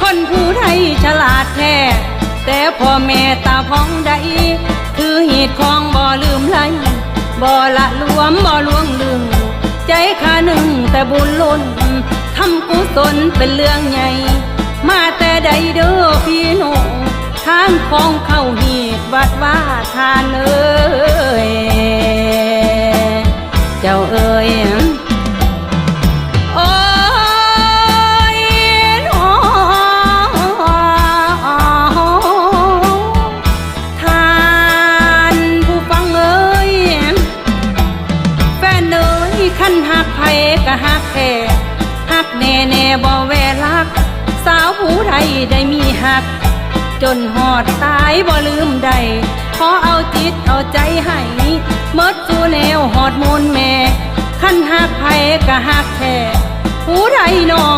คนผู้ไทยฉลาดแท้แต่พ่อแม่ตาพ้องใด คือเหตุของบ่ลืมไหลบ่ละลวมบ่ลวงลืมใจข้าหนึ่งแต่บุญล้นทำกุศลเป็นเรื่องใหญ่ มาแต่ใดเด้อพี่น้องทางของเข้าหีดวัดว่าทานเอ้ยเจ้าเอ้ยโอ้ ขันหักไผก็หักแท้หักแน่แน่บ่แวรัก สาวผู้ใดได้มีหัก จนหอดตายบ่ลืมใดขอเอาจิตเอาใจให้เมดสู่แนวหอดมนแม่ ขันหักไผก็หักแท้ผู้ใดนอ